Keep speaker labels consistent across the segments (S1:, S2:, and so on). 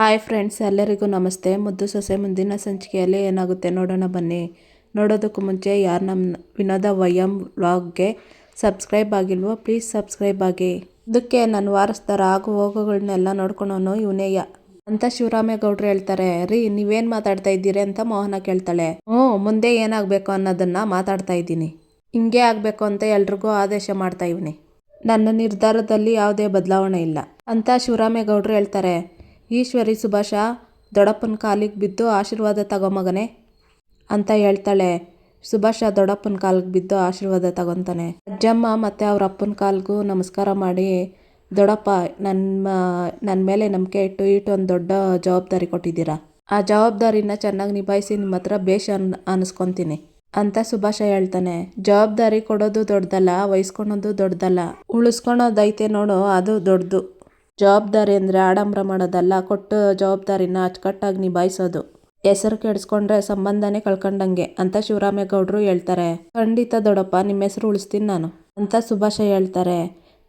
S1: Hi friends, ಎಲ್ಲರಿಗೂ ನಮಸ್ತೆ. ಮುದ್ದು ಸೊಸೆ ಮುಂದಿನ ಸಂಚಿಕೆಯಲ್ಲಿ ಏನಾಗುತ್ತೆ ನೋಡೋಣ ಬನ್ನಿ. ನೋಡೋದಕ್ಕೂ ಮುಂಚೆ ಯಾರು ನಮ್ಮ ವಿನೋದ ವಯಂ ವ್ಲಾಗ್ಗೆ ಸಬ್ಸ್ಕ್ರೈಬ್ ಆಗಿಲ್ವೋ, ಪ್ಲೀಸ್ ಸಬ್ಸ್ಕ್ರೈಬ್ ಆಗಿ. ಇದಕ್ಕೆ ನನ್ನ ವಾರಸ್ದಾರ ಆಗು ಹೋಗುಗಳನ್ನೆಲ್ಲ ನೋಡ್ಕೊಳೋನು ಇವನೇಯ ಅಂತ ಶಿವರಾಮೇಗೌಡರು ಹೇಳ್ತಾರೆ, ರೀ, ನೀವೇನು ಮಾತಾಡ್ತಾ ಇದ್ದೀರಿ? ಅಂತ ಮೋಹನ ಕೇಳ್ತಾಳೆ. ಹ್ಞೂ, ಮುಂದೆ ಏನಾಗಬೇಕು ಅನ್ನೋದನ್ನ ಮಾತಾಡ್ತಾ ಇದ್ದೀನಿ. ಹಿಂಗೆ ಆಗಬೇಕು ಅಂತ ಎಲ್ರಿಗೂ ಆದೇಶ ಮಾಡ್ತಾ ಇವನಿ. ನನ್ನ ನಿರ್ಧಾರದಲ್ಲಿ ಯಾವುದೇ ಬದಲಾವಣೆ ಇಲ್ಲ. ಅಂತ ಶಿವರಾಮೇಗೌಡರು ಹೇಳ್ತಾರೆ. ಈಶ್ವರಿ ಸುಭಾಷ, ದೊಡ್ಡಪ್ಪನ ಕಾಲಿಗೆ ಬಿದ್ದು ಆಶೀರ್ವಾದ ತಗೋ ಅಂತ ಹೇಳ್ತಾಳೆ. ಸುಭಾಷ ದೊಡ್ಡಪ್ಪನ ಕಾಲಿಗೆ ಬಿದ್ದು ಆಶೀರ್ವಾದ ತಗೊತಾನೆ. ಅಜ್ಜಮ್ಮ ಮತ್ತು ಅವ್ರ ಅಪ್ಪನ ಕಾಲಿಗೂ ನಮಸ್ಕಾರ ಮಾಡಿ, ದೊಡ್ಡಪ್ಪ ನನ್ನ ನನ್ನ ಮೇಲೆ ನಂಬಿಕೆ ಇಟ್ಟು ಇಟ್ಟು ಒಂದು ದೊಡ್ಡ ಜವಾಬ್ದಾರಿ ಕೊಟ್ಟಿದ್ದೀರಾ? ಆ ಜವಾಬ್ದಾರಿನ ಚೆನ್ನಾಗಿ ನಿಭಾಯಿಸಿ ನಿಮ್ಮ ಹತ್ರ ಬೇಷ್ ಅನ್, ಅನಿಸ್ಕೊತೀನಿ ಅಂತ ಸುಭಾಷ ಹೇಳ್ತಾನೆ. ಜವಾಬ್ದಾರಿ ಕೊಡೋದು ದೊಡ್ಡದಲ್ಲ, ವಹಿಸ್ಕೊಳೋದು ದೊಡ್ಡದಲ್ಲ. ಉಳಿಸ್ಕೊಳೋದೈತೆ ನೋಡು, ಅದು ದೊಡ್ಡದು. ಜವಾಬ್ದಾರಿ ಅಂದರೆ ಆಡಂಬರ ಮಾಡೋದಲ್ಲ, ಕೊಟ್ಟು ಜವಾಬ್ದಾರಿನ ಅಚ್ಚುಕಟ್ಟಾಗಿ ನಿಭಾಯಿಸೋದು. ಹೆಸರು ಕೆಡಿಸ್ಕೊಂಡ್ರೆ ಸಂಬಂಧನೇ ಕಳ್ಕೊಂಡಂಗೆ ಅಂತ ಶಿವರಾಮೇಗೌಡರು ಹೇಳ್ತಾರೆ. ಖಂಡಿತ ದೊಡ್ಡಪ್ಪ ನಿಮ್ಮ ಹೆಸರು ಉಳಿಸ್ತೀನಿ ನಾನು, ಅಂತ ಸುಭಾಷ ಹೇಳ್ತಾರೆ.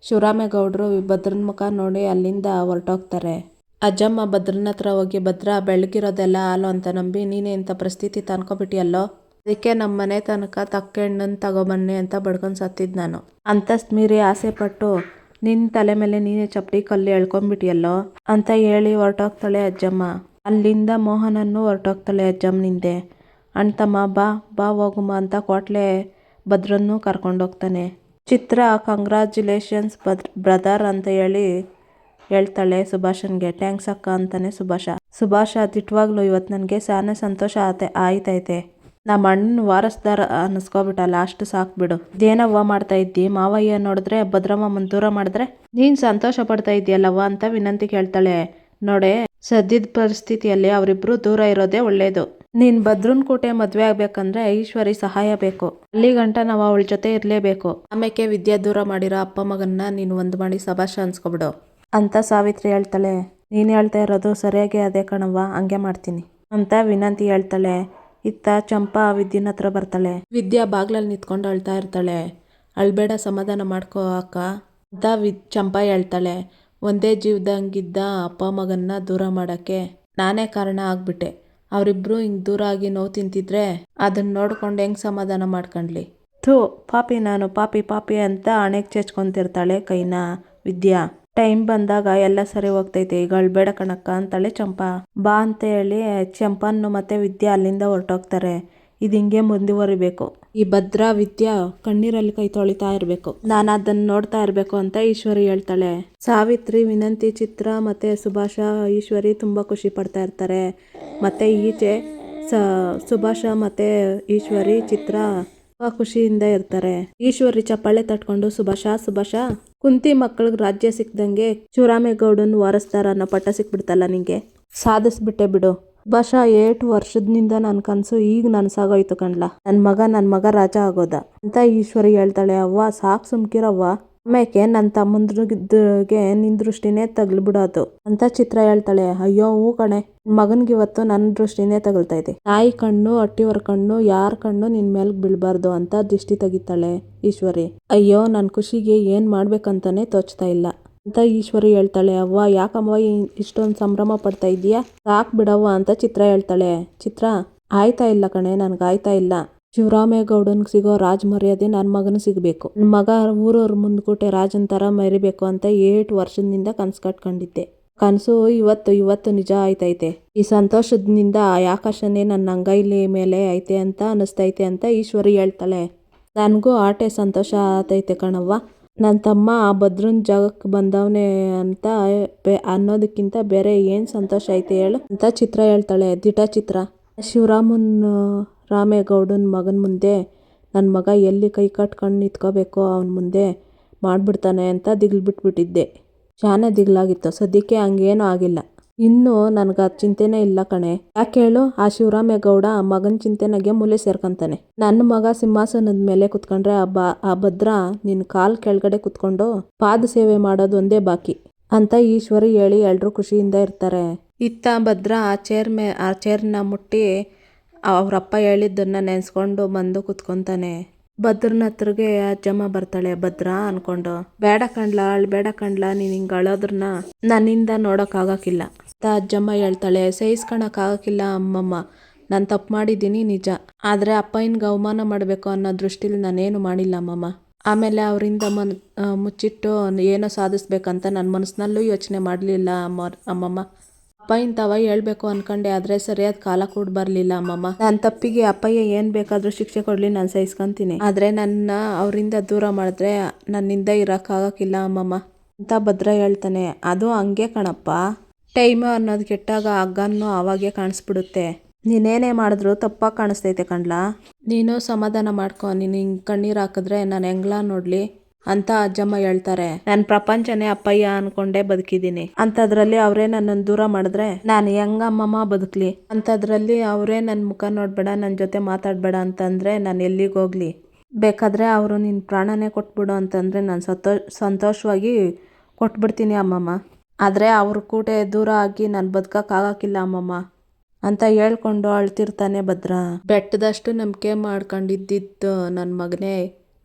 S1: ಶಿವರಾಮೇಗೌಡರು ಭದ್ರನ ಮುಖ ನೋಡಿ ಅಲ್ಲಿಂದ ಹೊರಟೋಗ್ತಾರೆ. ಅಜ್ಜಮ್ಮ ಭದ್ರನ ಹತ್ರ ಹೋಗಿ, ಭದ್ರ ಬೆಳಗಿರೋದೆಲ್ಲ ಹಾಲು ಅಂತ ನಂಬಿ, ನೀನೇ ಇಂಥ ಪರಿಸ್ಥಿತಿ ತಂದ್ಕೊಬಿಟ್ಟಿಯಲ್ಲೋ ಅದಕ್ಕೆ ನಮ್ಮ ಮನೆ ತನಕ ತಕ್ಕ ಹೆಣ್ಣನ್ನು ತಗೊಬನ್ನಿ ಅಂತ ಬಡ್ಕೊಂಡು ಸತ್ತಿದ್ದು ನಾನು. ಅಂತಸ್ತು ಮೀರಿ ಆಸೆ ಪಟ್ಟು ನಿನ್ನ ತಲೆ ಮೇಲೆ ನೀನೇ ಚಪ್ಪಡಿ ಕಲ್ಲು ಎಳ್ಕೊಂಡ್ಬಿಟ್ಟಿಯಲ್ಲೋ ಅಂತ ಹೇಳಿ ಹೊರಟೋಗ್ತಾಳೆ ಅಜ್ಜಮ್ಮ. ಅಲ್ಲಿಂದ ಮೋಹನನ್ನು ಹೊರಟೋಗ್ತಾಳೆ ಅಜ್ಜಮ್ಮನಿಂದೆ ಅಣ್ತಮ್ಮ, ಬಾ ಬಾ ಹೋಗುಮ್ಮ ಅಂತ ಕೋಟ್ಲೆ ಭದ್ರನ್ನು ಕರ್ಕೊಂಡೋಗ್ತಾನೆ. ಚಿತ್ರ ಕಂಗ್ರ್ಯಾಚುಲೇಷನ್ಸ್ ಬ್ರದರ್ ಅಂತ ಹೇಳಿ ಹೇಳ್ತಾಳೆ ಸುಭಾಷನ್ಗೆ. ಥ್ಯಾಂಕ್ಸ್ ಅಕ್ಕ ಅಂತಾನೆ ಸುಭಾಷ. ಸುಭಾಷ ದಿಟ್ವಾಗ್ಲೂ ಇವತ್ತು ನನಗೆ ಸಾನೆ ಸಂತೋಷ ಆತೆ, ಆಯ್ತೈತೆ. ನಮ್ಮ ಅಣ್ಣ ವಾರಸ್ದಾರ ಅನ್ನಿಸ್ಕೊಬಿಟ್ಟಲ್ಲ ಅಷ್ಟು ಸಾಕ್ ಬಿಡು. ಇದೇನವ್ವ ಮಾಡ್ತಾ ಇದ್ದಿ? ಮಾವಯ್ಯ ನೋಡಿದ್ರೆ ಭದ್ರಮ್ಮ ಮಂತೂರ ಮಾಡಿದ್ರೆ ನೀನ್ ಸಂತೋಷ ಪಡ್ತಾ ಇದೀಯಲ್ಲವ್ವ ಅಂತ ವಿನಂತಿ ಕೇಳ್ತಾಳೆ. ನೋಡೆ, ಸದ್ಯದ ಪರಿಸ್ಥಿತಿಯಲ್ಲಿ ಅವರಿಬ್ರು ದೂರ ಇರೋದೇ ಒಳ್ಳೇದು. ನೀನ್ ಭದ್ರನ್ ಕೋಟೆ ಮದ್ವೆ ಆಗ್ಬೇಕಂದ್ರೆ ಈಶ್ವರಿ ಸಹಾಯ ಬೇಕು. ಅಲ್ಲಿ ಗಂಟ ನಾವು ಅವಳ ಜೊತೆ ಇರ್ಲೇಬೇಕು. ಆಮೇಕೆ ವಿದ್ಯಾ ದೂರ ಮಾಡಿರೋ ಅಪ್ಪ ಮಗನ್ನ ನೀನು ಒಂದ್ ಮಾಡಿ ಸಭಾಷ ಅನ್ಸ್ಕೊಬಿಡು. ಅಂತ ಸಾವಿತ್ರಿ ಹೇಳ್ತಾಳೆ. ನೀನ್ ಹೇಳ್ತಾ ಇರೋದು ಸರಿಯಾಗಿ ಅದೇ ಕಣವ್ವ, ಹಂಗೆ ಮಾಡ್ತೀನಿ. ಅಂತ ವಿನಂತಿ ಹೇಳ್ತಾಳೆ. ಇತ್ತ ಚಂಪಾ ವಿದ್ಯನ ಹತ್ರ ಬರ್ತಾಳೆ. ವಿದ್ಯಾ ಬಾಗ್ಲಲ್ಲಿ ನಿಂತ್ಕೊಂಡು ಅಳ್ತಾ ಇರ್ತಾಳೆ. ಅಳ್ಬೇಡ, ಸಮಾಧಾನ ಮಾಡ್ಕೋ ಅಕ್ಕ. ಅಂತ ವಿ ಚಂಪಾ ಹೇಳ್ತಾಳೆ, ಒಂದೇ ಜೀವದಂಗಿದ್ದ ಅಪ್ಪ ಮಗನ್ನ ದೂರ ಮಾಡೋಕ್ಕೆ ನಾನೇ ಕಾರಣ ಆಗ್ಬಿಟ್ಟೆ. ಅವರಿಬ್ರು ಹಿಂಗೆ ದೂರ ಆಗಿ ನೋವು ತಿಂತಿದ್ರೆ ಅದನ್ನ ನೋಡ್ಕೊಂಡು ಹೆಂಗೆ ಸಮಾಧಾನ ಮಾಡ್ಕೊಂಡ್ಲಿ? ಥೂ, ಪಾಪಿ ನಾನು, ಪಾಪಿ ಪಾಪಿ ಅಂತ ಹಣೆಗೆ ಚೆಚ್ಕೊಂತಿರ್ತಾಳೆ ಕೈನ ವಿದ್ಯಾ. ಟೈಮ್ ಬಂದಾಗ ಎಲ್ಲ ಸರಿ ಹೋಗ್ತೈತೆ. ಈಗ ಅಳ್ಬೇಡ ಕಣಕ್ಕ ಅಂತಾಳೆ ಚಂಪಾ. ಬಾ ಅಂತ ಹೇಳಿ ಚಂಪನ್ನು ಮತ್ತೆ ವಿದ್ಯಾ ಅಲ್ಲಿಂದ ಹೊರಟೋಗ್ತಾರೆ. ಇದು ಹಿಂಗೆ ಮುಂದುವರಿಬೇಕು. ಈ ಭದ್ರಾ ವಿದ್ಯಾ ಕಣ್ಣೀರಲ್ಲಿ ಕೈ ತೊಳಿತಾ ಇರಬೇಕು. ನಾನು ಅದನ್ನ ನೋಡ್ತಾ ಇರಬೇಕು ಅಂತ ಈಶ್ವರಿ ಹೇಳ್ತಾಳೆ. ಸಾವಿತ್ರಿ ವಿನಂತಿ ಚಿತ್ರ ಮತ್ತೆ ಸುಭಾಷ ಈಶ್ವರಿ ತುಂಬಾ ಖುಷಿ ಪಡ್ತಾ ಇರ್ತಾರೆ. ಮತ್ತೆ ಈಚೆ ಸ, ಸುಭಾಷ ಮತ್ತೆ ಈಶ್ವರಿ ಚಿತ್ರ ಖುಷಿಯಿಂದ ಇರ್ತಾರೆ. ಈಶ್ವರಿ ಚಪ್ಪಾಳೆ ತಟ್ಕೊಂಡು, ಸುಭಾಷ ಸುಭಾಷ, ಕುಂತಿ ಮಕ್ಕಳಿಗೆ ರಾಜ್ಯ ಸಿಕ್ದಂಗೆ ಶಿವರಾಮೇಗೌಡನ್ ವಾರಸ್ತಾರ ಅನ್ನೋ ಪಟ್ಟ ಸಿಕ್ಬಿಡ್ತಲ್ಲ ನಿಂಗೆ. ಸಾಧಿಸ್ಬಿಟ್ಟೆ ಬಿಡು. ಸುಭಾಷ, ಏಟು ವರ್ಷದಿಂದ ನನ್ನ ಕನಸು ಈಗ ನನ್ಸಾಗೋಯ್ತು ಕಣ್ಲಾ. ನನ್ನ ಮಗ ನನ್ನ ಮಗ ರಾಜ ಆಗೋದ. ಅಂತ ಈಶ್ವರಿ ಹೇಳ್ತಾಳೆ, ಅವ್ವ, ಸಾಕು ಸುಮ್ಕಿರವ್ವ. ಆಮೇಕೆ ನನ್ನ ತಮ್ಮಂದ್ರಿಗೆ ನಿನ್ ದೃಷ್ಟಿನೇ ತಗ್ಲ್ಬಿಡೋದು ಅಂತ ಚಿತ್ರ ಹೇಳ್ತಾಳೆ. ಅಯ್ಯೋ, ಹೂ ಕಣೆ ಮಗನ್ಗೆ ಇವತ್ತು ನನ್ನ ದೃಷ್ಟಿನೇ ತಗಲ್ತೈತೆ ನಾಯಿ ಕಣ್ಣು, ಅಟ್ಟಿವರ ಕಣ್ಣು, ಯಾರ ಕಣ್ಣು ನಿನ್ ಮೇಲ್ ಬೀಳ್ಬಾರ್ದು ಅಂತ ದೃಷ್ಟಿ ತೆಗಿತಾಳೆ ಈಶ್ವರಿ. ಅಯ್ಯೋ ನನ್ನ ಖುಷಿಗೆ ಏನ್ ಮಾಡ್ಬೇಕಂತಾನೆ ತೋಚ್ತಾ ಇಲ್ಲ ಅಂತ ಈಶ್ವರಿ ಹೇಳ್ತಾಳೆ. ಅವ್ವ ಯಾಕಮ್ಮ ಇಷ್ಟೊಂದು ಸಂಭ್ರಮ ಪಡ್ತಾ ಇದೀಯಾ ಸಾಕ್ ಬಿಡವ್ವ ಅಂತ ಚಿತ್ರ ಹೇಳ್ತಾಳೆ. ಚಿತ್ರ, ಆಯ್ತಾ ಇಲ್ಲ ಕಣೆ, ನನ್ಗೆ ಆಯ್ತಾ ಇಲ್ಲ. ಶಿವರಾಮೇಗೌಡನ್ಗೆ ಸಿಗೋ ರಾಜ್ ಮರ್ಯಾದೆ ನನ್ನ ಮಗನ ಸಿಗಬೇಕು. ನನ್ನ ಮಗ ಊರವ್ರ ಮುಂದ್ಕೋಟೆ ರಾಜನ್ ಥರ ಮರಿಬೇಕು ಅಂತ ಏಟ್ ವರ್ಷದಿಂದ ಕನಸು ಕಟ್ಕೊಂಡಿದ್ದೆ. ಕನಸು ಇವತ್ತು ಇವತ್ತು ನಿಜ ಆಯ್ತೈತೆ. ಈ ಸಂತೋಷದಿಂದ ಆಕಾಶನೇ ನನ್ನ ಅಂಗೈಲಿ ಮೇಲೆ ಐತೆ ಅಂತ ಅನಿಸ್ತೈತೆ ಅಂತ ಈಶ್ವರಿ ಹೇಳ್ತಾಳೆ. ನನಗೂ ಆಟೆ ಸಂತೋಷ ಆತೈತೆ ಕಣವ್ವ. ನನ್ನ ತಮ್ಮ ಆ ಭದ್ರನ್ ಜಾಗಕ್ಕೆ ಬಂದವನೇ ಅಂತ ಬೆ, ಅನ್ನೋದಕ್ಕಿಂತ ಬೇರೆ ಏನು ಸಂತೋಷ ಐತೆ ಹೇಳು ಅಂತ ಚಿತ್ರ ಹೇಳ್ತಾಳೆ, ದಿಟ ಚಿತ್ರ. ಶಿವರಾಮನ್ ರಾಮೇಗೌಡನ ಮಗನ ಮುಂದೆ ನನ್ನ ಮಗ ಎಲ್ಲಿ ಕೈ ಕಟ್ಕೊಂಡು ನಿಂತ್ಕೋಬೇಕೋ ಅವನ ಮುಂದೆ ಮಾಡಿಬಿಡ್ತಾನೆ ಅಂತ ದಿಗ್ಲು ಬಿಟ್ಬಿಟ್ಟಿದ್ದೆ. ಶಾನೆ ದಿಗ್ಲಾಗಿತ್ತು. ಸದ್ಯಕ್ಕೆ ಹಂಗೇನೂ ಆಗಿಲ್ಲ. ಇನ್ನೂ ನನಗೆ ಅದು ಚಿಂತೆನೇ ಇಲ್ಲ ಕಣೆ. ಯಾಕೆ ಹೇಳು? ಆ ಶಿವರಾಮೇಗೌಡ ಮಗನ ಚಿಂತೆನಾಗೆ ಮೂಲೆ ಸೇರ್ಕೊಂತಾನೆ. ನನ್ನ ಮಗ ಸಿಂಹಾಸನದ ಮೇಲೆ ಕುತ್ಕೊಂಡ್ರೆ ಆ ಬಾ, ಆ ಭದ್ರ ನಿನ್ನ ಕಾಲು ಕೆಳಗಡೆ ಕುತ್ಕೊಂಡು ಪಾದ ಸೇವೆ ಮಾಡೋದು ಒಂದೇ ಬಾಕಿ ಅಂತ ಈಶ್ವರಿ ಹೇಳಿ ಎಲ್ಲರೂ ಖುಷಿಯಿಂದ ಇರ್ತಾರೆ. ಇತ್ತ ಭದ್ರ ಆ ಚೇರ್ ಮೇ ಆ ಚೇರ್ನ ಮುಟ್ಟಿ ಅವ್ರಪ್ಪ ಹೇಳಿದ್ದನ್ನ ನೆನೆಸ್ಕೊಂಡು ಬಂದು ಕುತ್ಕೊತಾನೆ. ಭದ್ರನ ಹತ್ರಗೆ ಅಜ್ಜಮ್ಮ ಬರ್ತಾಳೆ. ಭದ್ರ ಅನ್ಕೊಂಡು, ಬೇಡ ಕಂಡ್ಲ ಅಳ್ ಬೇಡ ಕಂಡ್ಲ ನೀನು ಹಿಂಗೆ ಅಳೋದ್ರನ್ನ ನನ್ನಿಂದ ನೋಡೋಕ್ಕಾಗಕ್ಕಿಲ್ಲ ಅಂತ ಅಜ್ಜಮ್ಮ ಹೇಳ್ತಾಳೆ. ಸಹಿಸ್ಕೊಳಕ್ಕಾಗಕ್ಕಿಲ್ಲ ಅಮ್ಮಮ್ಮ. ನಾನು ತಪ್ಪು ಮಾಡಿದ್ದೀನಿ ನಿಜ. ಆದರೆ ಇನ್ ಅವಮಾನ ಮಾಡಬೇಕು ಅನ್ನೋ ದೃಷ್ಟಿಲಿ ನಾನೇನು ಮಾಡಿಲ್ಲ ಅಮ್ಮಮ್ಮ. ಆಮೇಲೆ ಅವರಿಂದ ಮನ್ ಮುಚ್ಚಿಟ್ಟು ಏನೋ ಸಾಧಿಸ್ಬೇಕಂತ ನನ್ನ ಮನಸ್ಸಿನಲ್ಲೂ ಯೋಚನೆ ಮಾಡಲಿಲ್ಲ ಅಮ್ಮ ಅಮ್ಮಮ್ಮ. ಅಪ್ಪಯ್ಯನ ತವ ಹೇಳ್ಬೇಕು ಅನ್ಕೊಂಡೆ, ಆದರೆ ಸರಿಯಾದ ಕಾಲ ಕೂಡ ಬರಲಿಲ್ಲ ಅಮ್ಮಮ್ಮ. ನನ್ನ ತಪ್ಪಿಗೆ ಅಪ್ಪಯ್ಯ ಏನು ಬೇಕಾದರೂ ಶಿಕ್ಷೆ ಕೊಡಲಿ, ನಾನು ಸಹಿಸ್ಕೊಂತೀನಿ. ಆದರೆ ನನ್ನ, ಅವರಿಂದ ದೂರ ಮಾಡಿದ್ರೆ ನನ್ನಿಂದ ಇರೋಕ್ಕಾಗಕ್ಕಿಲ್ಲ ಅಮ್ಮಮ್ಮ. ಅಂತ ಭದ್ರ ಹೇಳ್ತಾನೆ. ಅದು ಹಂಗೆ ಕಣಪ್ಪ. ಟೈಮ್ ಅನ್ನೋದು ಕೆಟ್ಟಾಗ ಹಗ್ಗನೂ ಅವಾಗೆ ಕಾಣಿಸ್ಬಿಡುತ್ತೆ. ನೀನೇನೇ ಮಾಡಿದ್ರು ತಪ್ಪಾಗಿ ಕಾಣಿಸ್ತೈತೆ ಕಣ್ಲಾ? ನೀನು ಸಮಾಧಾನ ಮಾಡ್ಕೊ. ನೀನು ಹಿಂಗೆ ಕಣ್ಣೀರು ಹಾಕಿದ್ರೆ ನಾನು ಹೆಂಗ್ಲಾ ನೋಡ್ಲಿ? ಅಂತ ಅಜ್ಜಮ್ಮ ಹೇಳ್ತಾರೆ. ನನ್ ಪ್ರಪಂಚನೇ ಅಪ್ಪಯ್ಯ ಅನ್ಕೊಂಡೆ ಬದುಕಿದೀನಿ ಅಂತದ್ರಲ್ಲಿ ಅವರೇ ನನ್ನನ್ನು ದೂರ ಮಾಡಿದ್ರೆ ನಾನು ಹೆಂಗಮ್ಮಮ್ಮ ಬದುಕ್ಲಿ? ಅಂತದ್ರಲ್ಲಿ ಅವರೇ ನನ್ನ ಮುಖ ನೋಡಬೇಡ ನನ್ನ ಜೊತೆ ಮಾತಾಡಬೇಡ ಅಂತಂದರೆ ನಾನು ಎಲ್ಲಿಗೆ ಹೋಗ್ಲಿ? ಬೇಕಾದರೆ ಅವರು ನಿನ್ನ ಪ್ರಾಣನೇ ಕೊಟ್ಬಿಡು ಅಂತಂದರೆ ನಾನು ಸತೋ, ಸಂತೋಷವಾಗಿ ಕೊಟ್ಬಿಡ್ತೀನಿ ಅಮ್ಮಮ್ಮ. ಆದರೆ ಅವ್ರ ಕೂಟೆ ದೂರ ಆಗಿ ನಾನು ಬದುಕಕ್ಕಾಗಕ್ಕಿಲ್ಲ ಅಮ್ಮಮ್ಮ ಅಂತ ಹೇಳ್ಕೊಂಡು ಅಳ್ತಿರ್ತಾನೆ ಭದ್ರ. ಬೆಟ್ಟದಷ್ಟು ನಂಬಿಕೆ ಮಾಡ್ಕೊಂಡಿದ್ದಿದ್ದು ನನ್ನ ಮಗನೇ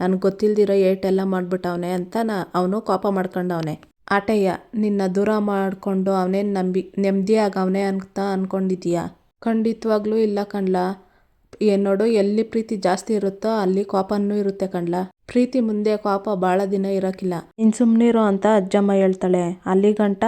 S1: ನನಗೆ ಗೊತ್ತಿಲ್ದಿರೋ ಏಟೆಲ್ಲ ಮಾಡಿಬಿಟ್ಟವನೆ ಅಂತ ನಾ ಅವನು ಕೋಪ ಮಾಡ್ಕೊಂಡವನೆ. ಆಟಯ್ಯ, ನಿನ್ನ ದೂರ ಮಾಡಿಕೊಂಡು ಅವನೇನು ನಂಬಿ ನೆಮ್ಮದಿ ಆಗವನೆ ಅಂತ ಅಂದ್ಕೊಂಡಿದ್ದೀಯಾ ಖಂಡಿತವಾಗ್ಲೂ ಇಲ್ಲ ಕಣ್ಲ. ಏನ್ ನೋಡು, ಎಲ್ಲಿ ಪ್ರೀತಿ ಜಾಸ್ತಿ ಇರುತ್ತೋ ಅಲ್ಲಿ ಕೋಪನೂ ಇರುತ್ತೆ ಕಣ್ಲ. ಪ್ರೀತಿ ಮುಂದೆ ಕೋಪ ಭಾಳ ದಿನ ಇರೋಕ್ಕಿಲ್ಲ ಇನ್ ಸುಮ್ಮನಿರೋ ಅಂತ ಅಜ್ಜಮ್ಮ ಹೇಳ್ತಾಳೆ. ಅಲ್ಲಿ ಗಂಟ,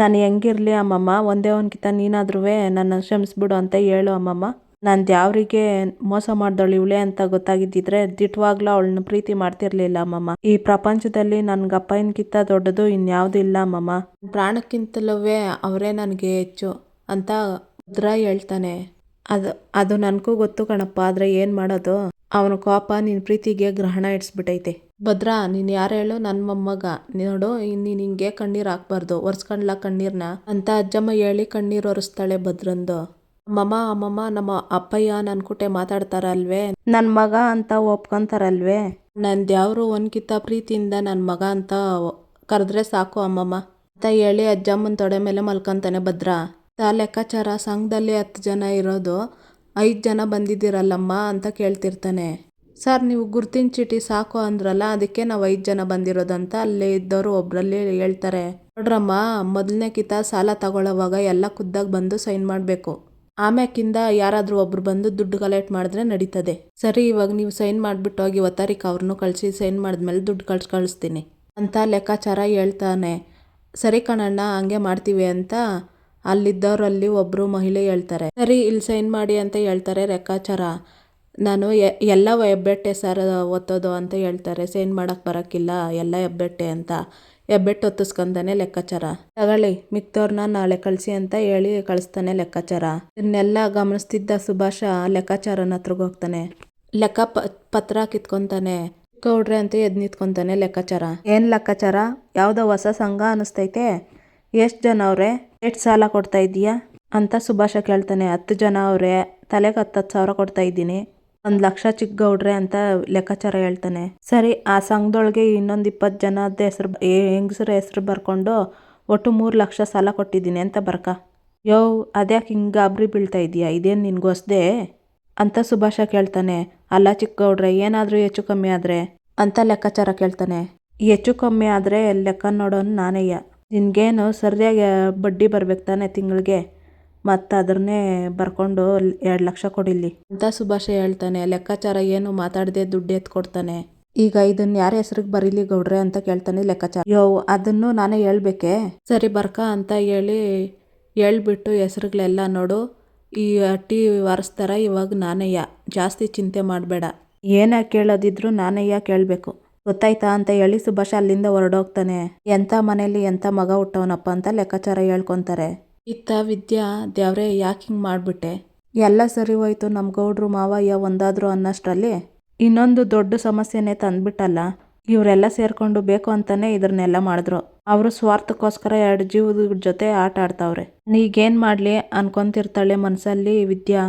S1: ನಾನು ಹೆಂಗಿರಲಿ ಅಮ್ಮಮ್ಮ, ಒಂದೇ ಒಂದ್ಕಿತ ನೀನಾದ್ರೂ ನನ್ನ ಕ್ಷಮಿಸ್ಬಿಡು ಅಂತ ಹೇಳು ಅಮ್ಮಮ್ಮ. ನಾನು ದ್ಯಾವ್ರಿಗೆ ಮೋಸ ಮಾಡ್ದಳು ಇವಳೆ ಅಂತ ಗೊತ್ತಾಗಿದ್ದಿದ್ರೆ ದಿಟ್ವಾಗ್ಲೂ ಅವಳನ್ನ ಪ್ರೀತಿ ಮಾಡ್ತಿರ್ಲಿಲ್ಲ ಮಮ್ಮ ಈ ಪ್ರಪಂಚದಲ್ಲಿ ನನ್ಗೆ ಅಪ್ಪಯ್ಯನ್ಕಿಂತ ದೊಡ್ಡದು ಇನ್ಯಾವುದೂ ಇಲ್ಲ ಅಮ್ಮಮ್ಮ ಪ್ರಾಣಕ್ಕಿಂತಲೂ ಅವರೇ ನನಗೆ ಹೆಚ್ಚು ಅಂತ ರುದ್ರ ಹೇಳ್ತಾನೆ. ಅದು ಅದು ನನಗೂ ಗೊತ್ತು ಕಣಪ್ಪ, ಆದರೆ ಏನು ಮಾಡೋದು? ಅವನ ಕೋಪ ನಿನ್ನ ಪ್ರೀತಿಗೆ ಗ್ರಹಣ ಇಡ್ಸ್ಬಿಟ್ಟೈತೆ ಭದ್ರಾ, ನೀನು ಯಾರು ಹೇಳು? ನನ್ನ ಮೊಮ್ಮಗ. ನೋಡು ನೀನು ಹಿಂಗೆ ಕಣ್ಣೀರು ಹಾಕ್ಬಾರ್ದು, ಒರೆಸ್ಕೊಂಡ್ಲ ಕಣ್ಣೀರ್ನ? ಅಂತ ಅಜ್ಜಮ್ಮ ಹೇಳಿ ಕಣ್ಣೀರು ಒರೆಸ್ತಾಳೆ ಭದ್ರಂದು. ಅಮ್ಮಮ್ಮ ಅಮ್ಮಮ್ಮ ನಮ್ಮ ಅಪ್ಪಯ್ಯ ನನ್ನ ಕುಟೆ ಮಾತಾಡ್ತಾರಲ್ವೇ? ನನ್ನ ಮಗ ಅಂತ ಒಪ್ಕೊಂತಾರಲ್ವೇ? ನನ್ನ ದ್ಯಾವ್ರು ಒಂದ್ಕಿತ ಪ್ರೀತಿಯಿಂದ ನನ್ನ ಮಗ ಅಂತ ಕರೆದ್ರೆ ಸಾಕು ಅಮ್ಮಮ್ಮ. ಅಂತ ಹೇಳಿ ಅಜ್ಜಮ್ಮನ ತೊಡೆ ಮೇಲೆ ಮಲ್ಕೊಂತಾನೆ ಭದ್ರ. ತಾ ಲೆಕ್ಕಾಚಾರ ಸಂಘದಲ್ಲಿ ಹತ್ತು ಜನ ಇರೋದು ಐದು ಜನ ಬಂದಿದ್ದೀರಲ್ಲಮ್ಮ ಅಂತ ಕೇಳ್ತಿರ್ತಾನೆ. ಸರ್ ನೀವು ಗುರ್ತಿನ ಚೀಟಿ ಸಾಕು ಅಂದ್ರಲ್ಲ ಅದಕ್ಕೆ ನಾವು ಐದು ಜನ ಬಂದಿರೋದಂತ ಅಲ್ಲೇ ಇದ್ದವರು ಒಬ್ರಲ್ಲಿ ಹೇಳ್ತಾರೆ. ನೋಡ್ರಮ್ಮ ಮೊದಲನೇ ಕಿತ ಸಾಲ ತಗೊಳ್ಳೋವಾಗ ಎಲ್ಲ ಖುದ್ದಾಗಿ ಬಂದು ಸೈನ್ ಮಾಡಬೇಕು. ಆಮ್ಯಾಕಿಂದ ಯಾರಾದರೂ ಒಬ್ರು ಬಂದು ದುಡ್ಡು ಕಲೆಕ್ಟ್ ಮಾಡಿದ್ರೆ ನಡೀತದೆ. ಸರಿ, ಇವಾಗ ನೀವು ಸೈನ್ ಮಾಡಿಬಿಟ್ಟು ಹೋಗಿ ಒತ್ತಾರಿಕ ಅವ್ರನ್ನೂ ಕಳಿಸಿ ಸೈನ್ ಮಾಡಿದ್ಮೇಲೆ ದುಡ್ಡು ಕಳ್ಸಿ ಕಳಿಸ್ತೀನಿ ಅಂತ ಲೆಕ್ಕಾಚಾರ ಹೇಳ್ತಾನೆ. ಸರಿ ಕಣಣ್ಣ, ಹಂಗೆ ಮಾಡ್ತೀವಿ ಅಂತ ಅಲ್ಲಿದ್ದವರಲ್ಲಿ ಒಬ್ಬರು ಮಹಿಳೆ ಹೇಳ್ತಾರೆ. ಸರಿ, ಇಲ್ಲಿ ಸೈನ್ ಮಾಡಿ ಅಂತ ಹೇಳ್ತಾರೆ ಲೆಕ್ಕಾಚಾರ. ನಾನು ಎಲ್ಲ ಹೆಬ್ಬೆಟ್ಟೆ ಸರ್ ಒತ್ತೋದು ಅಂತ ಹೇಳ್ತಾರೆ. ಸೇನ್ ಮಾಡೋಕ್ಕೆ ಬರೋಕ್ಕಿಲ್ಲ, ಎಲ್ಲ ಹೆಬ್ಬೆಟ್ಟೆ ಅಂತ. ಹೆಬ್ಬೆಟ್ಟು ಒತ್ತಿಸ್ಕೊಂತಾನೆ ಲೆಕ್ಕಾಚಾರ. ತಗೊಳ್ಳಿ ಮಿಕ್ತವ್ರನ್ನ ನಾಳೆ ಕಳಿಸಿ ಅಂತ ಹೇಳಿ ಕಳಿಸ್ತಾನೆ ಲೆಕ್ಕಾಚಾರ. ಇದನ್ನೆಲ್ಲ ಗಮನಿಸ್ತಿದ್ದ ಸುಭಾಷ ಲೆಕ್ಕಾಚಾರನ ಹತ್ರಗೆ ಹೋಗ್ತಾನೆ. ಲೆಕ್ಕ ಪ, ಪತ್ರ ಕಿತ್ಕೊಂತಾನೆ. ಕೌಡ್ರೆ ಅಂತ ಎದ್ ನಿಂತ್ಕೊಂತಾನೆ ಲೆಕ್ಕಾಚಾರ. ಏನು ಲೆಕ್ಕಾಚಾರ? ಯಾವುದೋ ಹೊಸ ಸಂಘ ಅನಿಸ್ತೈತೆ. ಎಷ್ಟು ಜನ ಅವ್ರೆ? ಎಷ್ಟು ಸಾಲ ಕೊಡ್ತಾ ಇದೀಯಾ ಅಂತ ಸುಭಾಷ ಕೇಳ್ತಾನೆ. ಹತ್ತು ಜನ ಅವರೇ. ತಲೆಗೆ ಹತ್ತತ್ತು ಸಾವಿರ ಕೊಡ್ತಾ ಇದ್ದೀನಿ. ಒಂದು ಲಕ್ಷ ಚಿಕ್ಕ ಗೌಡ್ರೆ ಅಂತ ಲೆಕ್ಕಾಚಾರ ಹೇಳ್ತಾನೆ. ಸರಿ, ಆ ಸಂಘದೊಳಗೆ ಇನ್ನೊಂದು ಇಪ್ಪತ್ತು ಜನದ ಹೆಸರು ಹೆಂಗಸರ ಹೆಸರು ಬರ್ಕೊಂಡು ಒಟ್ಟು ಮೂರು ಲಕ್ಷ ಸಾಲ ಕೊಟ್ಟಿದ್ದೀನಿ ಅಂತ ಬರ್ಕ. ಯೋ, ಅದ್ಯಾಕೆ ಹಿಂಗೆ ಗಾಬರಿ ಬೀಳ್ತಾ ಇದೀಯಾ? ಇದೇನು ನಿನ್ಗೆ ಅಂತ ಸುಭಾಷ ಕೇಳ್ತಾನೆ. ಅಲ್ಲ ಚಿಕ್ಕ ಗೌಡ್ರೆ ಏನಾದರೂ ಹೆಚ್ಚು ಕಮ್ಮಿ ಆದರೆ? ಅಂತ ಲೆಕ್ಕಾಚಾರ ಕೇಳ್ತಾನೆ. ಹೆಚ್ಚು ಕಮ್ಮಿ ಆದರೆ ಲೆಕ್ಕ ನೋಡೋನು ನಾನೇಯ ನಿನಗೇನು ಸರಿಯಾಗಿ ಬಡ್ಡಿ ಬರ್ಬೇಕು ತಾನೆ ತಿಂಗಳಿಗೆ? ಮತ್ತು ಅದನ್ನೇ ಬರ್ಕೊಂಡು ಎರಡು ಲಕ್ಷ ಕೊಡಿಲ್ಲಿ. ಅಂತ ಸುಭಾಷ ಹೇಳ್ತಾನೆ. ಲೆಕ್ಕಾಚಾರ ಏನು ಮಾತಾಡದೆ ದುಡ್ಡು ಎತ್ತು ಕೊಡ್ತಾನೆ ಈಗ ಇದನ್ನ ಯಾರ ಹೆಸ್ರಿಗೆ ಬರೀಲಿ ಗೌಡ್ರೆ ಅಂತ ಕೇಳ್ತಾನೆ ಲೆಕ್ಕಾಚಾರ. ಯೋ, ಅದನ್ನು ನಾನೇ ಹೇಳ್ಬೇಕೆ? ಸರಿ ಬರ್ಕ ಅಂತ ಹೇಳಿ ಹೇಳ್ಬಿಟ್ಟು ಹೆಸ್ರುಗಳೆಲ್ಲ ನೋಡು. ಈ ಅಟ್ಟಿ ವಾರಿಸ್ತಾರ ಇವಾಗ ನಾನಯ್ಯ. ಜಾಸ್ತಿ ಚಿಂತೆ ಮಾಡಬೇಡ. ಏನ ಕೇಳೋದಿದ್ರು ನಾನಯ್ಯ ಕೇಳಬೇಕು. ಗೊತ್ತಾಯ್ತಾ ಅಂತ ಹೇಳಿ ಸುಭಾಷ ಅಲ್ಲಿಂದ ಹೊರಡೋಗ್ತಾನೆ. ಎಂಥ ಮನೇಲಿ ಎಂಥ ಮಗ ಹುಟ್ಟವನಪ್ಪ ಅಂತ ಲೆಕ್ಕಾಚಾರ ಹೇಳ್ಕೊಂತಾರೆ. ಇತ್ತ ವಿದ್ಯಾ, ದೇವ್ರೆ, ಯಾಕೆ ಹಿಂಗೆ ಮಾಡಿಬಿಟ್ಟೆ? ಎಲ್ಲ ಸರಿ ಹೋಯ್ತು ನಮ್ಮ ಗೌಡ್ರು ಮಾವಯ್ಯ ಒಂದಾದ್ರು ಅನ್ನಷ್ಟರಲ್ಲಿ. ಇನ್ನೊಂದು ದೊಡ್ಡ ಸಮಸ್ಯೆನೇ ತಂದ್ಬಿಟ್ಟಲ್ಲ. ಇವರೆಲ್ಲ ಸೇರ್ಕೊಂಡು ಬೇಕು ಅಂತಾನೆ ಇದನ್ನೆಲ್ಲ ಮಾಡಿದ್ರು. ಅವರು ಸ್ವಾರ್ಥಕ್ಕೋಸ್ಕರ ಎರಡು ಜೀವದ ಜೊತೆ ಆಟ ಆಡ್ತಾವ್ರೆ. ಈಗೇನು ಮಾಡಲಿ ಅನ್ಕೊಂತಿರ್ತಾಳೆ ಮನಸ್ಸಲ್ಲಿ ವಿದ್ಯಾ.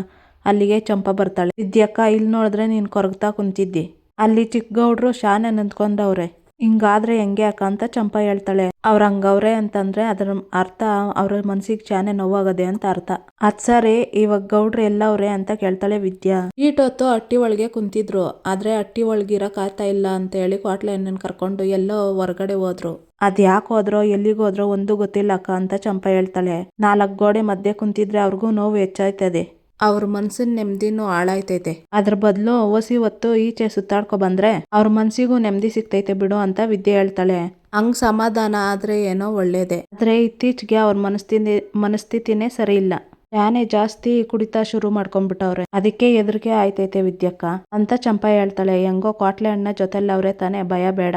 S1: ಅಲ್ಲಿಗೆ ಚಂಪ ಬರ್ತಾಳೆ. ವಿದ್ಯಕ್ಕ ಇಲ್ಲಿ ನೋಡಿದ್ರೆ ನೀನು ಕೊರಗ್ತಾ ಕುಂತಿದ್ದಿ. ಅಲ್ಲಿ ಚಿಕ್ಕ ಗೌಡ್ರು ಶಾನೆ ನಿಂತ್ಕೊಂಡವ್ರೆ. ಹಿಂಗಾದ್ರೆ ಹೆಂಗೆ ಅಕ್ಕ ಅಂತ ಚಂಪಾ ಹೇಳ್ತಾಳೆ. ಅವ್ರ ಹಂಗವ್ರೆ ಅಂತಂದ್ರೆ ಅದ್ರ ಅರ್ಥ ಅವ್ರ ಮನ್ಸಿಗೆ ಚಾನೆ ನೋವಾಗದೆ ಅಂತ ಅರ್ಥ. ಅದ್ ಸರಿ ಇವಾಗ ಗೌಡ್ರು ಎಲ್ಲವ್ರೆ ಅಂತ ಕೇಳ್ತಾಳೆ ವಿದ್ಯಾ. ಈಟೊತ್ತು ಅಟ್ಟಿ ಒಳಗೆ ಕುಂತಿದ್ರು. ಆದ್ರೆ ಅಟ್ಟಿ ಒಳಗಿರಕ್ ಆಗ್ತಾ ಇಲ್ಲ ಅಂತ ಹೇಳಿ ಕ್ವಾಟ್ಲೆ ಅಣ್ಣನ್ ಕರ್ಕೊಂಡು ಎಲ್ಲೋ ಹೊರಗಡೆ ಹೋದ್ರು. ಅದ್ ಯಾಕೆ ಹೋದ್ರೋ ಎಲ್ಲಿಗೆ ಹೋದ್ರೋ ಒಂದು ಗೊತ್ತಿಲ್ಲ ಅಕ್ಕ ಅಂತ ಚಂಪಾ ಹೇಳ್ತಾಳೆ. ನಾಲ್ಕು ಗೋಡೆ ಮಧ್ಯೆ ಕುಂತಿದ್ರೆ ಅವ್ರಿಗೂ ನೋವು ಹೆಚ್ಚಾಯ್ತದೆ. ಅವ್ರ ಮನ್ಸಿನ ನೆಮ್ಮದಿನೂ ಹಾಳಾಯ್ತೈತೆ. ಅದ್ರ ಬದಲು ಒಸಿ ಹೊತ್ತು ಈಚೆ ಸುತ್ತಾಡ್ಕೊ ಬಂದ್ರೆ ಅವ್ರ ಮನ್ಸಿಗೂ ನೆಮ್ಮದಿ ಸಿಗ್ತೈತೆ ಬಿಡು ಅಂತ ವಿದ್ಯೆ ಹೇಳ್ತಾಳೆ. ಹಂಗ್ ಸಮಾಧಾನ ಆದ್ರೆ ಏನೋ ಒಳ್ಳೇದೆ. ಆದ್ರೆ ಇತ್ತೀಚೆಗೆ ಅವ್ರ ಮನಸ್ಥಿತಿ ಮನಸ್ಥಿತಿನೇ ಸರಿ ಇಲ್ಲ. ಯಾನೆ ಜಾಸ್ತಿ ಕುಡಿತಾ ಶುರು ಮಾಡ್ಕೊಂಡ್ಬಿಟ್ಟವ್ರೆ ಅದಕ್ಕೆ ಎದುರಿಗೆ ಆಯ್ತೈತೆ ವಿದ್ಯಕ್ಕ ಅಂತ ಚಂಪಾ ಹೇಳ್ತಾಳೆ. ಹೆಂಗೋ ಕ್ವಾಟ್ಲೆ ಅಣ್ಣ ಜೊತೆಲ್ಲವ್ರೆ ತಾನೆ ಭಯ ಬೇಡ.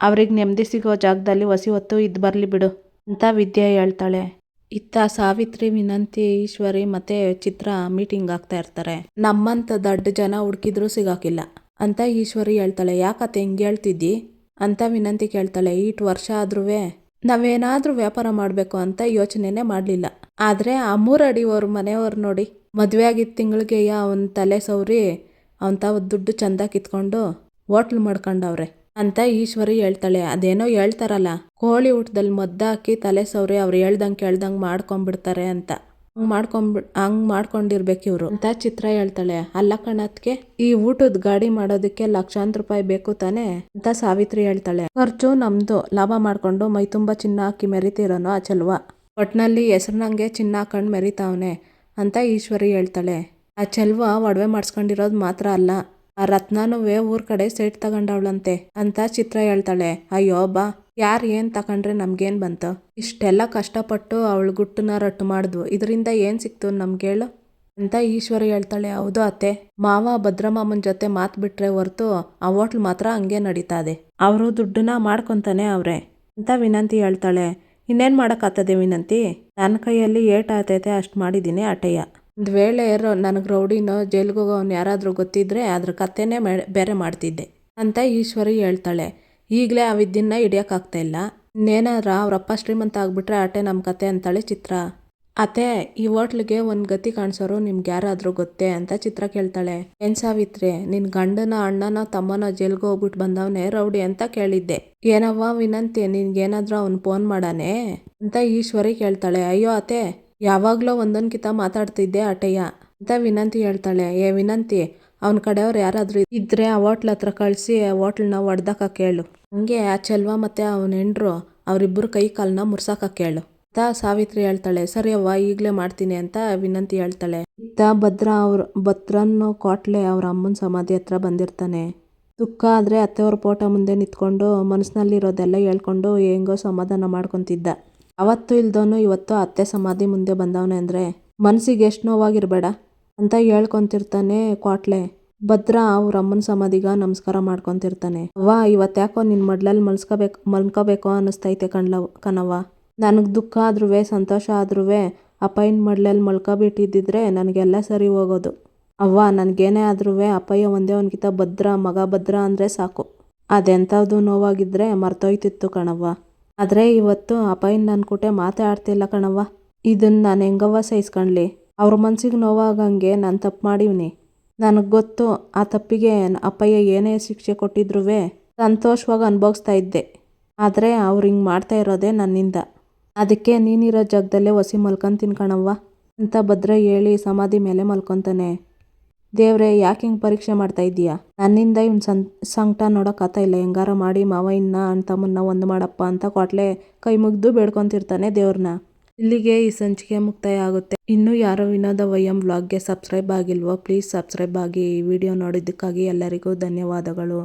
S1: ಅವ್ರಿಗೆ ನೆಮ್ಮದಿ ಸಿಗೋ ಜಾಗದಲ್ಲಿ ಹೊಸಿ ಹೊತ್ತು ಇದ್ ಬರ್ಲಿ ಬಿಡು ಅಂತ ವಿದ್ಯೆ ಹೇಳ್ತಾಳೆ. ಇತ್ತ ಸಾವಿತ್ರಿ ವಿನಂತಿ ಈಶ್ವರಿ ಮತ್ತೆ ಚಿತ್ರ ಮೀಟಿಂಗ್ ಆಗ್ತಾ ಇರ್ತಾರೆ. ನಮ್ಮಂತ ದೊಡ್ಡ ಜನ ಹುಡುಕಿದ್ರು ಸಿಗಾಕಿಲ್ಲ. ಅಂತ ಈಶ್ವರಿ ಹೇಳ್ತಾಳೆ, ಯಾಕತ್ತೆ ಹಿಂಗೆ ಹೇಳ್ತಿದ್ದಿ? ಅಂತ ವಿನಂತಿ ಕೇಳ್ತಾಳೆ ಈಟ್ ವರ್ಷ ಆದ್ರೂ ನಾವೇನಾದ್ರೂ ವ್ಯಾಪಾರ ಮಾಡಬೇಕು ಅಂತ ಯೋಚನೆನೇ ಮಾಡಲಿಲ್ಲ. ಆದ್ರೆ ಆ ಮೂರಡಿಯವ್ರ ಮನೆಯವ್ರು ನೋಡಿ, ಮದುವೆ ಆಗಿದ್ದ ತಿಂಗಳಿಗೆ ಅವನ ತಲೆ ಸೌರಿ ಅವನ ದುಡ್ಡು ಚಂದ ಕಿತ್ಕೊಂಡು ಹೋಟ್ಲ್ ಮಾಡ್ಕೊಂಡವ್ರೆ. ಅಂತ ಈಶ್ವರಿ ಹೇಳ್ತಾಳೆ. ಅದೇನೋ ಹೇಳ್ತಾರಲ್ಲ, ಕೋಳಿ ಊಟದಲ್ಲಿ ಮದ್ದಾಕಿ ತಲೆ ಸೌರಿ ಅವ್ರು ಹೇಳ್ದಂಗೆ ಕೇಳ್ದಂಗೆ ಮಾಡ್ಕೊಂಡ್ಬಿಡ್ತಾರೆ ಅಂತ. ಹಂಗೆ ಮಾಡ್ಕೊಂಡ್ ಹಂಗ್ ಮಾಡ್ಕೊಂಡಿರ್ಬೇಕು ಇವರು ಅಂತ ಚಿತ್ರ ಹೇಳ್ತಾಳೆ. ಅಲ್ಲ ಕಣತ್ಗೆ, ಈ ಊಟದ ಗಾಡಿ ಮಾಡೋದಕ್ಕೆ ಲಕ್ಷಾಂತರ ರೂಪಾಯಿ ಬೇಕು ತಾನೆ? ಅಂತ ಸಾವಿತ್ರಿ ಹೇಳ್ತಾಳೆ. ಖರ್ಚು ನಮ್ದು, ಲಾಭ ಮಾಡ್ಕೊಂಡು ಮೈ ತುಂಬಾ ಚಿನ್ನ ಹಾಕಿ ಮೆರಿತಿರೋನು ಆ ಚೆಲ್ವ. ಒಟ್ನಲ್ಲಿ ಹೆಸ್ರಿನಂಗೆ ಚಿನ್ನ ಹಾಕೊಂಡು ಮೆರಿತಾವನೆ, ಅಂತ ಈಶ್ವರಿ ಹೇಳ್ತಾಳೆ. ಆ ಚೆಲ್ವ ಒಡವೆ ಮಾಡಿಸ್ಕೊಂಡಿರೋದು ಮಾತ್ರ ಅಲ್ಲ ಆ ರತ್ನನುವೆ ಊರ್ ಕಡೆ ಸೈಟ್ ತಗೊಂಡವಳಂತೆ ಅಂತ ಚಿತ್ರ ಹೇಳ್ತಾಳೆ. ಅಯ್ಯೋ ಬಾ, ಯಾರ್ ಏನ್ ತಕೊಂಡ್ರೆ ನಮ್ಗೇನ್ ಬಂತು? ಇಷ್ಟೆಲ್ಲ ಕಷ್ಟಪಟ್ಟು ಅವಳು ಗುಟ್ಟನ್ನ ರಟ್ಟು ಮಾಡಿದ್ವು. ಇದರಿಂದ ಏನ್ ಸಿಕ್ತು ನಮ್ಗೇಳು ಅಂತ ಈಶ್ವರ ಹೇಳ್ತಾಳೆ. ಹೌದು ಅತ್ತೆ. ಮಾವ ಭದ್ರಮಾಮನ್ ಜೊತೆ ಮಾತ್ ಬಿಟ್ರೆ ಹೊರತು ಆ ಹೋಟ್ಲ್ ಮಾತ್ರ ಹಂಗೆ ನಡೀತಾ ಇದೆ ಅವರು ದುಡ್ಡನ್ನ ಮಾಡ್ಕೊಂತಾನೆ ಅವ್ರೆ ಅಂತ ವಿನಂತಿ ಹೇಳ್ತಾಳೆ. ಇನ್ನೇನ್ ಮಾಡಕ್ಕಾಗ್ತದೆ ವಿನಂತಿ? ನನ್ನ ಕೈಯಲ್ಲಿ ಏಟ್ ಆತೈತೆ, ಅಷ್ಟು ಮಾಡಿದ್ದೀನಿ ಅಟಯ್ಯ. ಒಂದು ವೇಳೆ ನನಗೆ ರೌಡಿನೋ ಜೈಲ್ಗೆ ಹೋಗೋನು ಯಾರಾದರೂ ಗೊತ್ತಿದ್ರೆ ಅದ್ರ ಕಥೆನೇ ಬೇರೆ ಮಾಡ್ತಿದ್ದೆ. ಅಂತ ಈಶ್ವರಿ ಹೇಳ್ತಾಳೆ. ಈಗಲೇ ಆ ವಿದ್ಯನ್ನ ಹಿಡಿಯೋಕ್ಕಾಗ್ತಾ ಇಲ್ಲ. ಇನ್ನೇನಾರ ಅವರಪ್ಪ ಶ್ರೀಮಂತ ಆಗಿಬಿಟ್ರೆ ಆಟೆ ನಮ್ಮ ಕತೆ ಅಂತಾಳೆ ಚಿತ್ರ. ಅತೆ ಈ ಹೋಟ್ಲಿಗೆ ಒಂದು ಗತಿ ಕಾಣಿಸೋರು ನಿಮ್ಗೆ ಯಾರಾದರೂ ಗೊತ್ತೇ ಅಂತ ಚಿತ್ರ ಕೇಳ್ತಾಳೆ. ಏನ್ ಸಾವಿತ್ರಿ ನಿನ್ನ ಗಂಡನ ಅಣ್ಣನ ತಮ್ಮನ ಜೈಲ್ಗೆ ಹೋಗ್ಬಿಟ್ಟು ಬಂದವನೇ ರೌಡಿ ಅಂತ ಕೇಳಿದ್ದೆ. ಏನವ್ವ ವಿನಂತಿ, ನಿನ್ಗೇನಾದ್ರೂ ಅವ್ನು ಫೋನ್ ಮಾಡಾನೆ? ಅಂತ ಈಶ್ವರಿ ಕೇಳ್ತಾಳೆ. ಅಯ್ಯೋ ಅತ್ತೆ ಯಾವಾಗ್ಲೋ ಒಂದೊಂದ್ಕಿತ ಮಾತಾಡ್ತಿದ್ದೆ ಅಟಯ್ಯ. ಅಂತ ವಿನಂತಿ ಹೇಳ್ತಾಳೆ. ಏ, ವಿನಂತಿ, ಅವನ ಕಡೆಯವ್ರು ಯಾರಾದರೂ ಇದ್ರೆ ಆ ಹೋಟ್ಲ್ ಹತ್ರ ಕಳಿಸಿ ಆ ಹೋಟ್ಲನ್ನ ಒಡ್ದಾಕ ಕೇಳು. ಹಂಗೆ ಆ ಚೆಲ್ವ ಮತ್ತೆ ಅವನ ಹೆಂಡ್ರು ಅವರಿಬ್ಬರು ಕೈ ಕಾಲನ್ನ ಮುರ್ಸಾಕ ಕೇಳು. ಅಂತ ಸಾವಿತ್ರಿ ಹೇಳ್ತಾಳೆ. ಸರಿ ಅವ್ವ, ಈಗಲೇ ಮಾಡ್ತೀನಿ ಅಂತ ವಿನಂತಿ ಹೇಳ್ತಾಳೆ. ಇತ್ತ ಭದ್ರ ಅವ್ರ ಭದ್ರನ್ನು ಕೋಟ್ಲೆ ಅವ್ರ ಅಮ್ಮನ ಸಮಾಧಿ ಹತ್ರ ಬಂದಿರ್ತಾನೆ. ದುಃಖ ಆದ್ರೆ ಅತ್ತೆಯವ್ರ ಫೋಟೋ ಮುಂದೆ ನಿಂತ್ಕೊಂಡು ಮನಸ್ಸಿನಲ್ಲಿರೋದೆಲ್ಲ ಹೇಳ್ಕೊಂಡು ಹೆಂಗೋ ಸಮಾಧಾನ ಮಾಡ್ಕೊಂತಿದ್ದ. ಅವತ್ತು ಇಲ್ದೋನು ಇವತ್ತು ಅತ್ತೆ ಸಮಾಧಿ ಮುಂದೆ ಬಂದವನೆ ಅಂದರೆ ಮನಸ್ಸಿಗೆ ಎಷ್ಟು ನೋವಾಗಿರಬೇಡ ಅಂತ ಹೇಳ್ಕೊಂತಿರ್ತಾನೆ ಕ್ವಾಟ್ಲೆ. ಭದ್ರ ಅವ್ರ ಅಮ್ಮನ ಸಮಾಧಿಗ ನಮಸ್ಕಾರ ಮಾಡ್ಕೊಂತಿರ್ತಾನೆ. ಅವ್ವ ಇವತ್ತ್ಯಾಕೋ ನಿನ್ ಮಡ್ಲಲ್ಲಿ ಮಲ್ಸ್ಕೋಬೇಕು, ಮಲ್ಕೋಬೇಕು ಅನ್ನಿಸ್ತೈತೆ ಕಣ್ಲವ್, ಕಣವ್ವ. ನನಗೆ ದುಃಖ ಆದ್ರೂ ಸಂತೋಷ ಆದ್ರೂ ಅಪ್ಪಯ್ಯನ ಮಡ್ಲಲ್ಲಿ ಮಲ್ಕೋಬಿಟ್ಟಿದ್ದಿದ್ರೆ ನನಗೆಲ್ಲ ಸರಿ ಹೋಗೋದು. ಅವ್ವ, ನನಗೇನೇ ಆದ್ರೂ ಅಪ್ಪಯ್ಯ ಒಂದೇ ಒಂದ್ಕಿತ ಭದ್ರ, ಮಗ ಭದ್ರ ಅಂದರೆ ಸಾಕು. ಅದೆಂಥದ್ದು ನೋವಾಗಿದ್ರೆ ಮರ್ತೋಯ್ತಿತ್ತು ಕಣವ್ವ. ಆದರೆ ಇವತ್ತು ಅಪ್ಪಯ್ಯನ ನನ್ನ ಕೂಟೆ ಮಾತಾಡ್ತಿಲ್ಲ ಕಣವ್ವ. ಇದನ್ನು ನಾನು ಹೆಂಗವ್ವ ಸಹಿಸ್ಕೊಂಡ್ಲಿ? ಅವ್ರ ಮನ್ಸಿಗೆ ನೋವಾಗಂಗೆ ನಾನು ತಪ್ಪು ಮಾಡಿವ್ನಿ. ನನಗೆ ಗೊತ್ತು ಆ ತಪ್ಪಿಗೆ ಅಪ್ಪಯ್ಯ ಏನೇ ಶಿಕ್ಷೆ ಕೊಟ್ಟಿದ್ರೂ ಸಂತೋಷವಾಗಿ ಅನುಭವಿಸ್ತಾ ಇದ್ದೆ. ಆದರೆ ಅವ್ರು ಹಿಂಗೆ ಮಾಡ್ತಾ ಇರೋದೇ ನನ್ನಿಂದ. ಅದಕ್ಕೆ ನೀನಿರೋ ಜಾಗದಲ್ಲೇ ಒಸಿ ಮಲ್ಕೊಂತೀನಿ ಕಣವ್ವ. ಅಂತ ಭದ್ರ ಹೇಳಿ ಸಮಾಧಿ ಮೇಲೆ ಮಲ್ಕೊತಾನೆ. ದೇವ್ರೆ, ಯಾಕೆ ಹಿಂಗೆ ಪರೀಕ್ಷೆ ಮಾಡ್ತಾ ಇದ್ದೀಯಾ? ನನ್ನಿಂದ ಇವ್ನ ಸಂ, ಸಂಕಟ ನೋಡೋಕ್ಕಾಗ್ತಾ ಇಲ್ಲ. ಹೆಂಗಾರ ಮಾಡಿ ಮಾವ ಇನ್ನ ತಮ್ಮನ್ನ ಒಂದು ಮಾಡಪ್ಪ ಅಂತ ಕೊಟ್ಲೆ ಕೈ ಮುಗಿದು ಬೇಡ್ಕೊಂತಿರ್ತಾನೆ ದೇವ್ರನ್ನ ಇಲ್ಲಿಗೆ ಈ ಸಂಚಿಕೆ ಮುಕ್ತಾಯ ಆಗುತ್ತೆ. ಇನ್ನೂ ಯಾರು ವಿನೋದ ವೈಎಂ ವ್ಲಾಗ್ಗೆ ಸಬ್ಸ್ಕ್ರೈಬ್ ಆಗಿಲ್ವೋ, ಪ್ಲೀಸ್ ಸಬ್ಸ್ಕ್ರೈಬ್ ಆಗಿ ಈ ವಿಡಿಯೋ ನೋಡಿದ್ದಕ್ಕಾಗಿ ಎಲ್ಲರಿಗೂ ಧನ್ಯವಾದಗಳು.